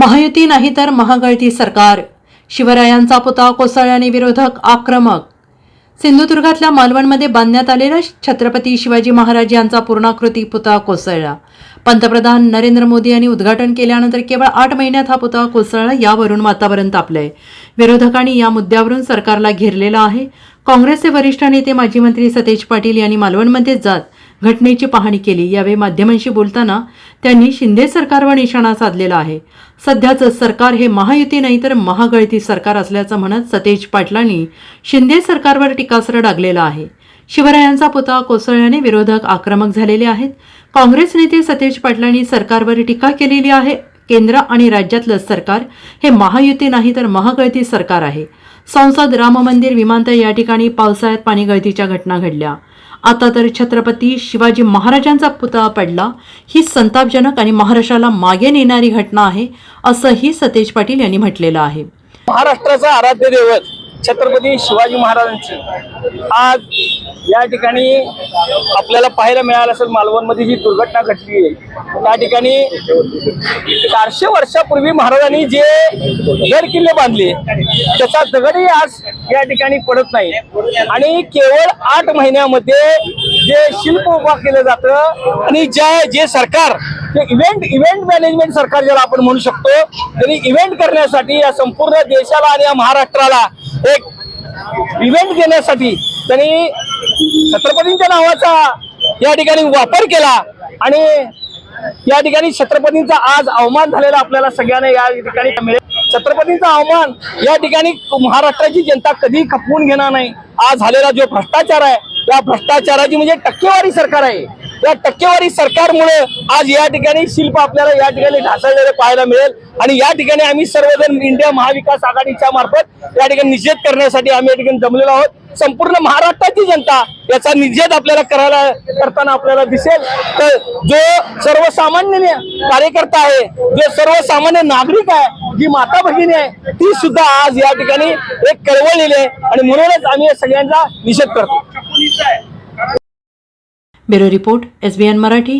महायुती नाही तर महागळती सरकार. शिवरायांचा पुतळा कोसळल्याने विरोधक आक्रमक. सिंधुदुर्गातल्या मालवणमध्ये बांधण्यात आलेला छत्रपती शिवाजी महाराज यांचा पूर्णाकृती पुतळा कोसळला. पंतप्रधान नरेंद्र मोदी यांनी उद्घाटन केल्यानंतर केवळ आठ महिन्यात हा पुतळा कोसळला यावरून वातावरण तापलंय. विरोधकांनी या मुद्द्यावरून सरकारला घेरलेलं आहे. काँग्रेसचे वरिष्ठ नेते माजी मंत्री सतेज पाटील यांनी मालवणमध्ये जात घटनेची पाहणी केली. यावेळी माध्यमांशी बोलताना त्यांनी शिंदे सरकारवर निशाणा साधलेला आहे. सध्याचं सरकार हे महायुती नाही तर महागळती सरकार असल्याचं म्हणत सतेज पाटलांनी शिंदे सरकारवर टीकास्त्र डागलेलं आहे. शिवरायांचा पुतळा कोसळल्याने विरोधक आक्रमक झालेले आहेत. काँग्रेस नेते सतेज पाटलांनी सरकारवर टीका केलेली आहे. केंद्र आणि राज्यातलं सरकार हे महायुती नाही तर महागळती सरकार आहे. संसद राम मंदिर विमानतळ या ठिकाणी पावसाळ्यात पाणी गळतीच्या घटना घडल्या. आता तर छत्रपती शिवाजी महाराजांचा पुतळा पडला. ही संतापजनक आणि महाराष्ट्राला मागे नेणारी घटना आहे असंही सतेज पाटील यांनी म्हटलेलं आहे. महाराष्ट्राचा आराध्य दैवत छत्रपती शिवाजी महाराजांची. आज या ठिकाणी आपल्याला पाहायला मिळालं असेल मालवणमध्ये जी दुर्घटना घडली आहे. त्या ठिकाणी चारशे वर्षापूर्वी महाराजांनी जे गड किल्ले बांधले त्याचा दगडही आज या ठिकाणी पडत नाही. आणि केवळ आठ महिन्यामध्ये जे शिल्प उभा केलं जातं आणि ज्या जे सरकार जे इव्हेंट इव्हेंट मॅनेजमेंट सरकार ज्याला आपण म्हणू शकतो त्यांनी इव्हेंट करण्यासाठी या संपूर्ण देशाला आणि या महाराष्ट्राला एक इव्हेंट देण्यासाठी त्यांनी छत्रपतींच्या नावाचा या ठिकाणी वापर केला आणि या ठिकाणी छत्रपतींचा आज अवमान झालेला आपल्याला सगळ्यांना या ठिकाणी मिळेल. छत्रपतींचा अवमान या ठिकाणी महाराष्ट्राची जनता कधी खपवून घेणार नाही. आज झालेला जो भ्रष्टाचार आहे या भ्रष्टाचाराची म्हणजे टक्केवारी सरकार आहे. या टक्केवारी सरकारमुळे आज या ठिकाणी शिल्प आपल्याला या ठिकाणी ढासळलेले पाहायला मिळेल. आणि या ठिकाणी आम्ही सर्वजण इंडिया महाविकास आघाडीच्या मार्फत या ठिकाणी निषेध करण्यासाठी आम्ही या ठिकाणी जमलेलो आहोत. संपूर्ण महाराष्ट्राची जनता याचा निषेध आपल्याला करायला करताना आपल्याला दिसेल. तर जो सर्वसामान्य कार्यकर्ता आहे जो सर्वसामान्य नागरिक आहे जी माता भगिनी आहे ती सुद्धा आज या ठिकाणी एक कळवळलेली आहे आणि म्हणूनच आम्ही या सगळ्यांचा निषेध करतो. Bureau report SBN Marathi